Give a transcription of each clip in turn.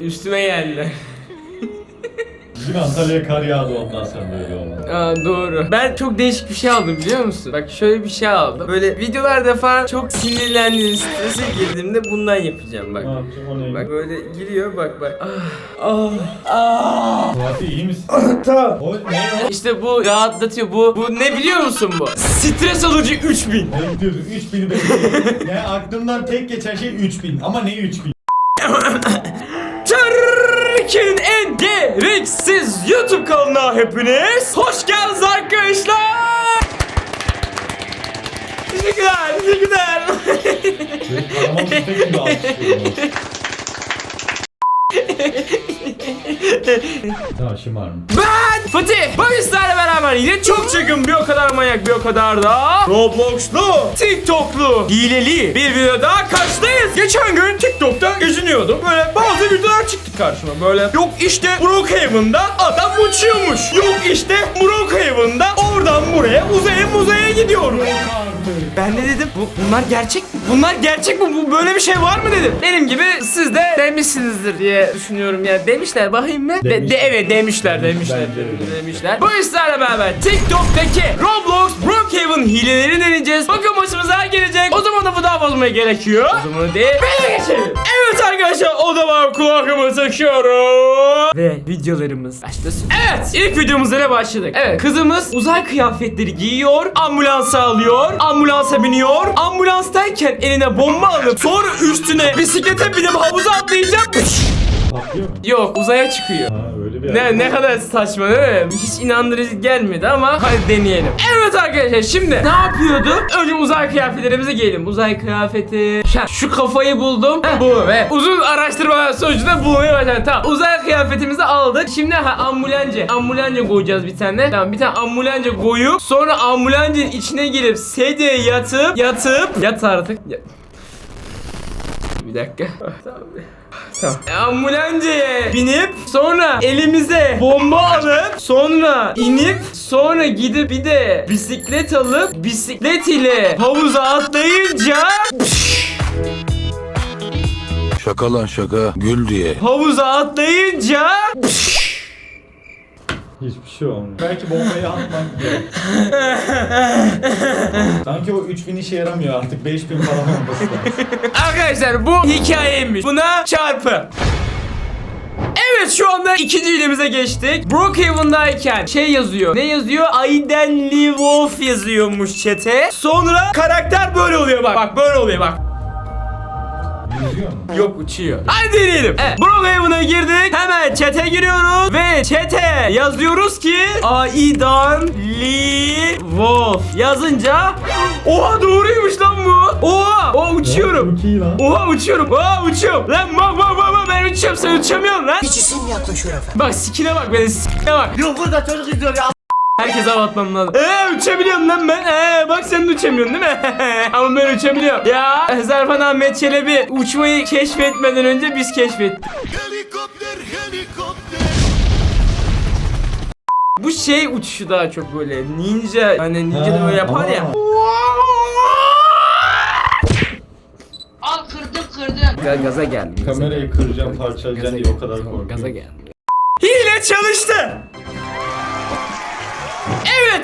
Üstüme geldi. Bizim Antalya'ya kar yağdı ondan sonra böyle oldu. Aa doğru. Ben çok değişik bir şey aldım biliyor musun? Bak şöyle bir şey aldım. Böyle videolarda falan çok sinirlendiğim, strese girdiğimde bundan yapacağım bak. Ne yapacağım o ne? Bak böyle giriyor bak bak. Ah, ah, ah. Fatih iyi misin? Tamam. O ne o? İşte bu rahatlatıyor. Bu bu ne biliyor musun bu? Stres alıcı 3000. Ne diyordun? 3000'i bekliyorum. yani aklımdan tek geçen şey 3000. Ama ne 3000? Türkiye'nin en gereksiz YouTube kanalına hepiniz hoş geldiniz arkadaşlar. Teşekkürler, teşekkürler. Tamam şımarma. Ben Fatih. Bugün sizlerle beraber yine çok çılgın bir o kadar manyak bir o kadar da Roblox'lu, TikTok'lu, hileli bir video daha karşıdayız. Geçen gün TikTok'ta geziniyordum. Böyle bazı videolar çıktı karşıma. Böyle yok işte Brookhaven'da adam uçuyormuş. Yok işte Brookhaven'da oradan buraya uzaya gidiyorum. Ben de dedim bu, bunlar gerçek mi? Bunlar gerçek mi? Bu böyle bir şey var mı dedim. Benim gibi siz de demişsinizdir diye düşünüyorum yani. Demişler bakayım mı? De, de, Demişler. evet demişler demişler öyle. demişler. Bu işlerle beraber TikTok'taki Roblox Brookhaven hileleri deneyeceğiz. Bakın başımıza gelecek. O zaman da bu daha bozmaya gerekiyor. O zaman değil. Böyle geçelim. Evet arkadaşlar o zaman kulakımı takıyorum. Ve videolarımız başlasın. Evet ilk videomuzda ne başladık? Evet kızımız uzay kıyafetleri giyiyor. Ambulansa alıyor. Ambulansa biniyor. Ambulanstayken eline bomba alıp sonra üstüne bisiklete binip havuza atlayacak. Patlıyor mu? Yok uzaya çıkıyor. Bir Ne ne kadar saçma değil mi? Hiç inandırıcı gelmedi ama hadi deneyelim. Evet arkadaşlar şimdi ne yapıyordu? Önce uzay kıyafetlerimizi giyelim. Uzay kıyafeti. Şu, şu kafayı buldum. Heh, bu ve uzun araştırmalar sonucunda bulmaya başladım. Tamam. Uzay kıyafetimizi aldık. Şimdi ha ambulance. Ambulance koyacağız bir tane. Tamam bir tane ambulance koyup sonra ambulancın içine girip sedyeye yatıp yatıp yat artık. Ya- Bir dakika. Tamam. Tamam. Binip sonra elimize bomba alıp sonra inip sonra gidip bir de bisiklet alıp bisiklet ile havuza atlayınca Şaka lan şaka gül diye. havuza atlayınca Hiçbir şey olmuyor. Belki bombayı atmak gerek. Sanki o 3000 işe yaramıyor artık. 5000 falan olması lazım. Arkadaşlar bu hikayeymiş. Buna çarpı. Evet şu anda ikinci ilimize geçtik. Brookhaven'dayken şey yazıyor. Ne yazıyor? Aiden Lee Wolf yazıyormuş çete. Sonra karakter böyle oluyor bak. Bak böyle oluyor bak. Yüzüyor mu? Yok uçuyor. Hadi deneyelim. Evet. Brookhaven'a girdik. Hemen chat'e giriyoruz. Ve chat'e yazıyoruz ki Aidan Lee Wolf yazınca Oha doğruymuş lan bu. Oha. Oha uçuyorum. Çok iyi lan. Oha uçuyorum. Oha uçuyorum. Lan bak bak bak bak ben uçuyorum sen uçamıyorsun lan. Hiç isim yaklaşıyor efendim. Bak sikine bak benim sikine bak. Yok burada çocuk izliyor ya. Herkese hava atmam lazım. Eee uçabiliyorum lan ben. Eee bak sen de uçamıyorsun değil mi? Ama ben uçabiliyorum. Ya Zerfan Ahmet Çelebi uçmayı keşfetmeden önce biz keşfettik. Bu şey uçuşu daha çok böyle ninja hani ninja da böyle yapar ya. aa. Al kırdım kırdım. Ga- Gaza geldim. gaza Kamerayı geldim. kıracağım, parçalayacağım diye o kadar korkuyorum. Gaza geldim. Hile çalıştı.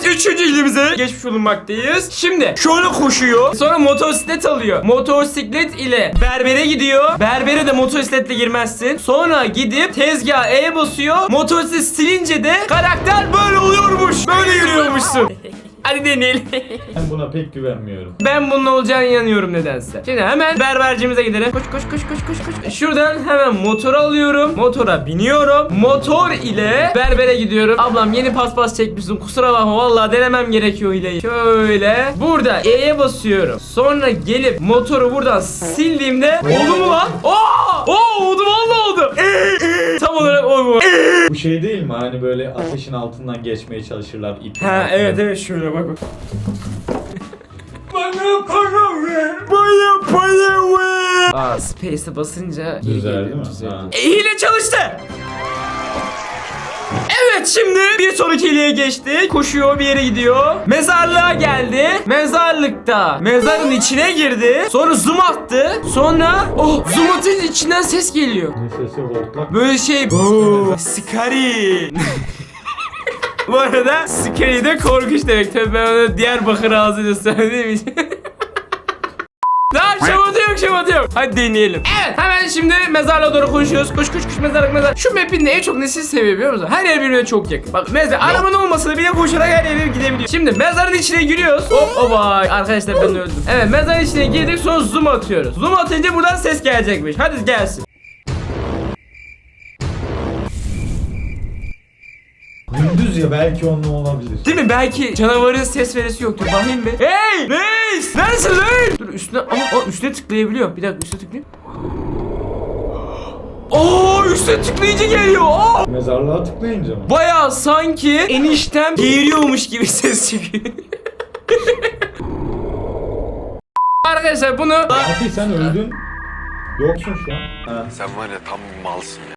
Üçüncü ilimize geçmiş bulunmaktayız. Şimdi şöyle koşuyor. Sonra motosiklet alıyor. Motosiklet ile berbere gidiyor. Berbere de motosikletle girmezsin. Sonra gidip tezgah E basıyor. Motosiklet silince de karakter böyle oluyormuş. Böyle yürüyormuşsun. Hadi deneyelim. Ben buna pek güvenmiyorum. Ben bunun olacağına inanıyorum nedense. Şimdi hemen berbercimize gidelim. Koş koş koş koş koş koş. Şuradan hemen motoru alıyorum. Motora biniyorum. Motor ile berbere gidiyorum. Ablam yeni paspas çekmişsin. Kusura bakma vallahi denemem gerekiyor hileyi. Şöyle burada E'ye basıyorum. Sonra gelip motoru buradan sildiğimde oldu mu lan? Oo! Oo oldu vallahi oldu. Tam olarak o bu. Bu şey değil mi? Hani böyle ateşin altından geçmeye çalışırlar ip. Ha evet evet şöyle bak. Bana para ver. Bana para ver. Aa Space'e basınca geri Düzeldi geliyor, mi? düzeldi. Ha. E, hile çalıştı. Evet şimdi bir sonraki hileye geçtik. Koşuyor bir yere gidiyor. Mezarlığa geldi. Mezarlıkta mezarın içine girdi. Sonra zoom attı. Sonra oh zoom atınca içinden ses geliyor. Ne sesi hortlak. Böyle şey "Oo, Scary. Bu arada Scary de korkunç demek. Tabii ben onu Diyarbakır ağzıyla söylediğim için. Tamam şamata yok şamata yok. Hadi deneyelim. Evet hemen şimdi mezarlığa doğru koşuyoruz. Koş koş koş mezarlık mezar. Şu map'in en çok nesini seviyor biliyor musun? Her yer birbirine çok yakın. Bak mezar arabanın olmasa bile koşarak her yere gidebiliyor. Şimdi mezarın içine giriyoruz. Hop hop vay arkadaşlar ben öldüm. Evet mezarın içine girdik sonra zoom atıyoruz. Zoom atınca buradan ses gelecekmiş. Hadi gelsin. Gündüz ya belki onunla olabilir. Değil mi? Belki canavarın ses verisi yoktur. Bakayım bir. Hey! Reis! Neredesin lan? Dur üstüne... Aa, aa, üstüne tıklayabiliyorum. Bir dakika üstüne tıklayayım. Oo üstüne tıklayınca geliyor. Aa! Mezarlığa tıklayınca mı? Baya sanki eniştem geğiriyormuş gibi ses çıkıyor. Arkadaşlar bunu Fatih sen öldün. Yoksun şu an. Ha. Sen var ya tam malsın ya.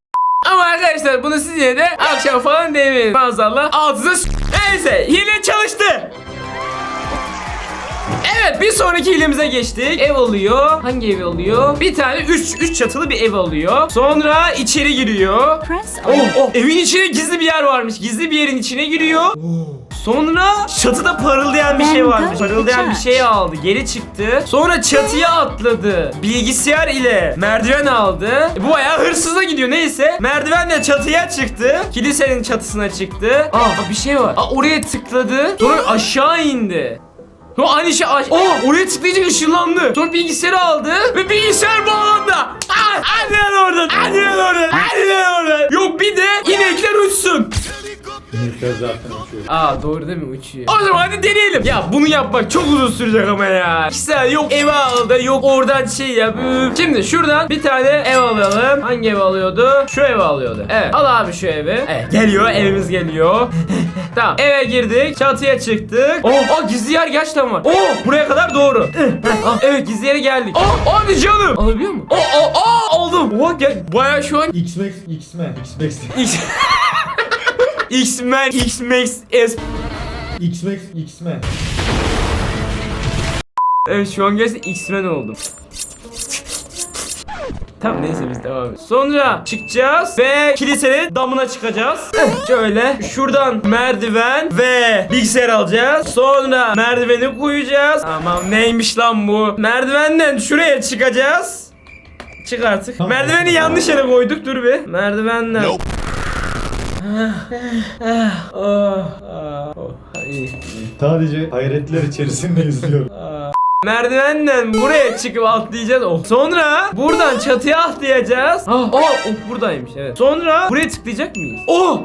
Ama arkadaşlar bunu siz yine de akşam falan demeyin. Maazallah altınıza s- Neyse hile çalıştı. Evet bir sonraki hilemize geçtik. Ev alıyor. Hangi ev alıyor? Bir tane 3 3 çatılı bir ev alıyor. Sonra içeri giriyor. Oh, oh, evin içine gizli bir yer varmış. Gizli bir yerin içine giriyor. Sonra çatıda parıldayan bir şey varmış. Parıldayan bir şey aldı. Geri çıktı. Sonra çatıya atladı. Bilgisayar ile merdiven aldı. Bu bayağı hırsıza gidiyor. Neyse. Merdivenle çatıya çıktı. Kilisenin çatısına çıktı. Aa bir şey var. Aa, oraya tıkladı. Sonra aşağı indi. Sonra aynı şey aş- Aa oraya tıklayınca ışınlandı. Sonra bilgisayarı aldı ve bilgisayar bağlandı. Aa, hadi lan oradan. Hadi lan oradan. Hadi lan oradan. Yok bir de inekler uçsun. Minikler zaten uçuyor. Aa doğru değil mi uçuyor? O zaman hadi deneyelim. Ya bunu yapmak çok uzun sürecek ama ya. Saat yok eve aldı yok oradan şey yap. Şimdi şuradan bir tane ev alalım. Hangi ev alıyordu? Şu evi alıyordu. Evet al abi şu evi. Evet geliyor evimiz geliyor. tamam eve girdik. Çatıya çıktık. Oh, oh gizli yer gerçekten var. Oh buraya kadar doğru. Ah, evet gizli yere geldik. Oh hadi canım. Alabiliyor mu? Oh oh oh aldım. Oh gel. Baya şu an X-Max, X-Max, X X-Men X-Max S X-Max, X-Men. Evet şu an gerçekten X-Men oldum. Tamam neyse biz devam edelim. Sonra çıkacağız ve kilisenin damına çıkacağız. Şöyle şuradan merdiven ve bilgisayar alacağız. Sonra merdiveni koyacağız. Tamam neymiş lan bu? Merdivenden şuraya çıkacağız. Çık artık. Tamam. Merdiveni yanlış yere koyduk dur bir. Merdivenden. Ah, oh, ah, oh, iyi. Sadece hayretler içerisinde izliyorum. Merdivenden buraya çıkıp atlayacağız. Oh. Sonra buradan çatıya atlayacağız. Ah, oh, oh, buradaymış evet. Sonra buraya tıklayacak mıyız? Oh!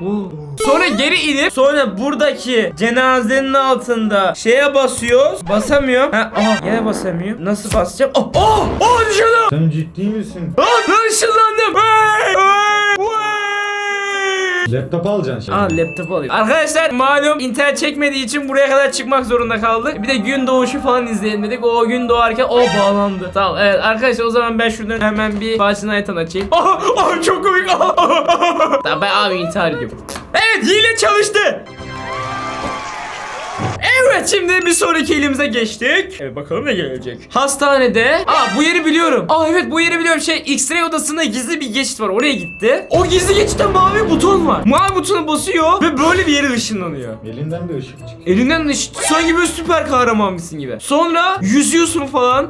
Sonra geri inip sonra buradaki cenazenin altında şeye basıyoruz. Basamıyorum. Ha, aha yine basamıyorum. Nasıl basacağım? Oh! Oh! Oh düşürdüm! Sen ciddi misin? Ah! Lan ışınlandım! Hey! Hey! Laptop alacaksın şimdi. Aa laptop alayım. Arkadaşlar malum internet çekmediği için buraya kadar çıkmak zorunda kaldık. Bir de gün doğuşu falan izleyelim dedik. O gün doğarken o bağlandı. Tamam evet arkadaşlar o zaman ben şuradan hemen bir Fatih Aytan açayım. Aha, aha çok komik. Aha, aha. Tamam ben abi intihar ediyorum. Evet hile çalıştı. Evet şimdi bir sonraki elimize geçtik. Evet bakalım ne gelecek. Hastanede. Aa bu yeri biliyorum. Aa evet bu yeri biliyorum. Şey X-ray odasında gizli bir geçit var. Oraya gitti. O gizli geçitte mavi buton var. Mavi butona basıyor ve böyle bir yere ışınlanıyor. Elinden bir ışık çıkıyor. Elinden ışık sanki böyle süper kahraman mısın gibi. Sonra yüzüyorsun falan.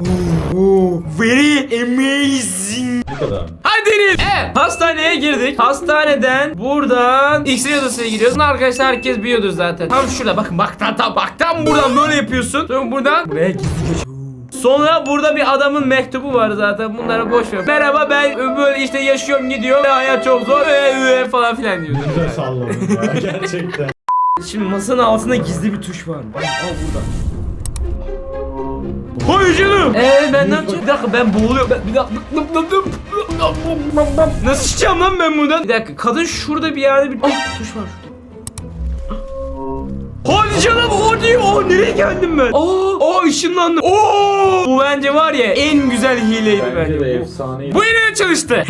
Oo, very amazing. Bu kadar mı? Hadi deneyelim. Evet hastaneye girdik. Hastaneden buradan X-ray odasına giriyorsun. Arkadaşlar herkes biliyordur zaten. Tam şurada bakın bak tam tam bak tam buradan böyle yapıyorsun. Sonra buradan buraya gizli geç. Sonra burada bir adamın mektubu var zaten. Bunları boş ver. Merhaba ben böyle işte yaşıyorum gidiyorum. Hayat çok zor. Ee, ee, falan filan diyordu. Güzel salladım ya gerçekten. Şimdi masanın altında gizli bir tuş var. Al, al burada. Hayır canım. Eee ben ne yapacağım? Bir dakika ben boğuluyorum. Ben, bir dakika. Nasıl çıkacağım lan ben buradan? Bir dakika kadın şurada bir yerde bir... Ah tuş var şurada. Nereye geldim ben? Aa, aa ışınlandım. Oo, bu bence var ya en güzel hileydi bence. Bence de bu. efsaneydi. Bu yine çalıştı.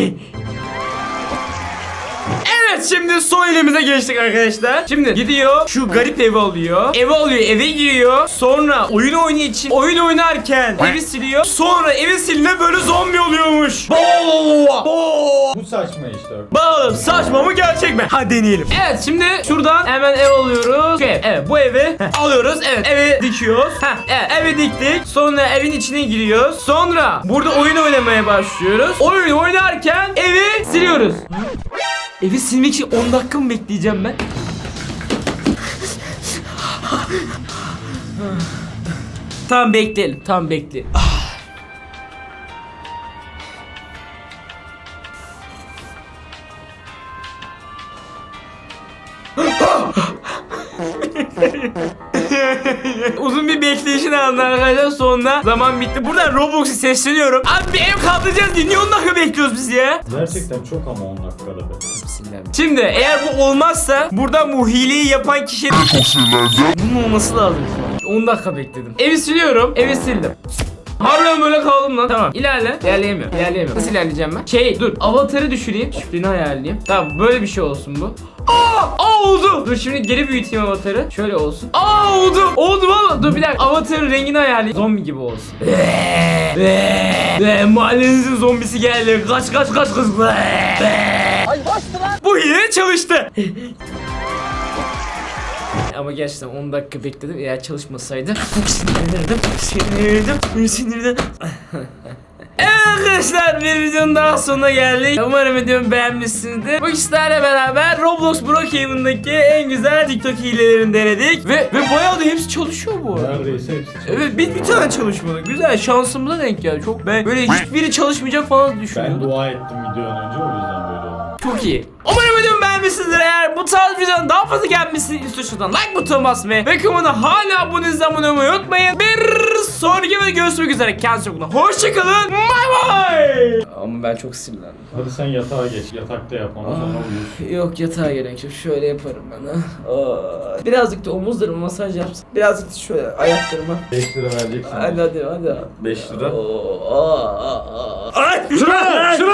Evet şimdi son elimize geçtik arkadaşlar. Şimdi gidiyor şu garip evi alıyor. Evi alıyor eve giriyor. Sonra oyun oynuyor için oyun oynarken evi siliyor. Sonra evi siline böyle zombi oluyormuş. Bo! Bo! Saçma işte. Bakalım saçma mı gerçek mi? Hadi deneyelim. Evet şimdi şuradan hemen ev alıyoruz. Şu ev. Evet bu evi heh, alıyoruz. Evet evi dikiyoruz. Heh, evet evi diktik. Sonra evin içine giriyoruz. Sonra burada oyun oynamaya başlıyoruz. Oyun oynarken evi siliyoruz. Evi silmek için 10 dakika mı bekleyeceğim ben? tamam bekleyelim. Tamam bekleyelim. Sonunda zaman bitti. Buradan Roblox'u sesleniyorum. Abi bir ev kaldıracağız diye niye 10 dakika bekliyoruz biz ya? Gerçekten çok ama 10 dakikada be. Şimdi eğer bu olmazsa burada bu hileyi yapan kişi Bunun olması lazım şu an. 10 dakika bekledim. Evi siliyorum. Evi sildim. Harbiden böyle kaldım lan. Tamam. İlerle. İlerleyemiyorum. İlerleyemiyorum. Nasıl ilerleyeceğim ben? Şey dur. Avatarı düşüreyim. Şükrünü ayarlayayım. Tamam böyle bir şey olsun bu. Aa! Aa oldu. Dur şimdi geri büyüteyim avatarı. Şöyle olsun. Aa oldu. Oldu valla. Dur bir dakika. Avatarın rengini ayarlayayım. Zombi gibi olsun. Ve ve mahallenizin zombisi geldi. Kaç kaç kaç kaç. Ay Bu hile çalıştı. Ama gerçekten 10 dakika bekledim. Eğer çalışmasaydı çok sinirlenirdim. Sinirlenirdim. Sinirlenirdim. Arkadaşlar bir videonun daha sonuna geldik. Umarım videomu beğenmişsinizdir. Bu kişilerle beraber Roblox Brookhaven'daki en güzel TikTok hilelerini denedik. Ve, ve bayağı da hepsi çalışıyor bu arada. Neredeyse hepsi çalışıyor. Evet bir, bir tane çalışmadı. Güzel şansımıza denk geldi. Çok ben böyle hiçbiri çalışmayacak falan Ben düşünüyordum. dua ettim videodan önce o yüzden böyle. Çok iyi. Umarım videomu beğenmişsinizdir. Eğer bu tarz videonun daha fazla gelmesini istiyorsanız like butonuna basmayı ve kanala hala abone olmayı unutmayın. Bir sonraki videoda görüşmek üzere. Kendinize çok bakın. Hoşçakalın. Bay bay. Ama ben çok sinirlendim. Hadi sen yatağa geç. Yatakta yap ondan sonra uyursun. Yok yatağa gerek yok. Şöyle yaparım ben. ha. Aa. Birazcık da omuzlarıma masaj yapsın. Birazcık da şöyle ayaklarıma. 5 lira vereceksin. Hadi hadi hadi. 5 lira. Oo, aa, aa, aa. Ay! Şuna! Şuna!